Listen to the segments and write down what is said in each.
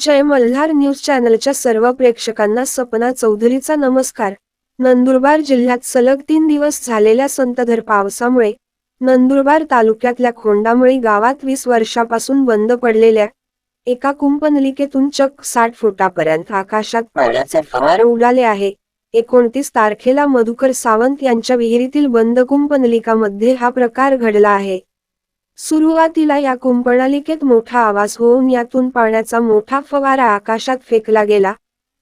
जय Malhar news चॅनलच्या सर्व प्रेक्षकांना सपना चौधरीचा नमस्कार. नंदुरबार जिल्ह्यात सलग तीन दिवस झालेल्या संतधर पावसामुळे नंदुरबार तालुक्यातल्या खोंडामळी गावात वीस वर्षापासून बंद पडलेल्या एका कुंपनलिकेतून चक्क साठ फुटापर्यंत आकाशात पाण्याचे फवार उडाले आहे. एकोणतीस तारखेला मधुकर सावंत यांच्या विहिरीतील बंद कुंपनलिकामध्ये हा प्रकार घडला आहे. सुरुवातीला या कुंपणालिकेत मोठा आवाज होऊन यातून पाण्याचा मोठा फवारा आकाशात फेकला गेला.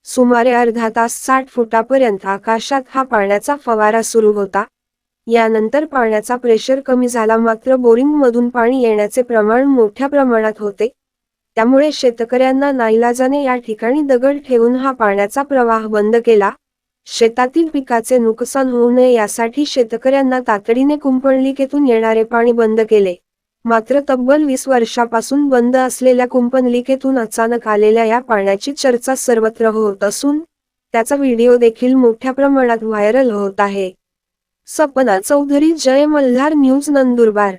सुमारे अर्धा तास साठ फुटापर्यंत आकाशात हा पाण्याचा फवारा सुरू होता. यानंतर पाण्याचा प्रेशर कमी झाला मात्र बोरिंगमधून पाणी येण्याचे प्रमाण मोठ्या प्रमाणात होते. त्यामुळे शेतकऱ्यांना नाईलाजाने या ठिकाणी दगड ठेवून हा पाण्याचा प्रवाह बंद केला. शेतातील पिकाचे नुकसान होऊ नये यासाठी शेतकऱ्यांना तातडीने कुंपणलिकेतून येणारे पाणी बंद केले. मात्र तब्बल वीस वर्षापासून बंद असलेल्या कुंपनलिकेतून अचानक आलेल्या या पाण्याची चर्चा सर्वत्र होत असून त्याचा व्हिडिओ देखील मोठ्या प्रमाणात व्हायरल होत आहे. सपना चौधरी जय मल्हार न्यूज नंदुरबार.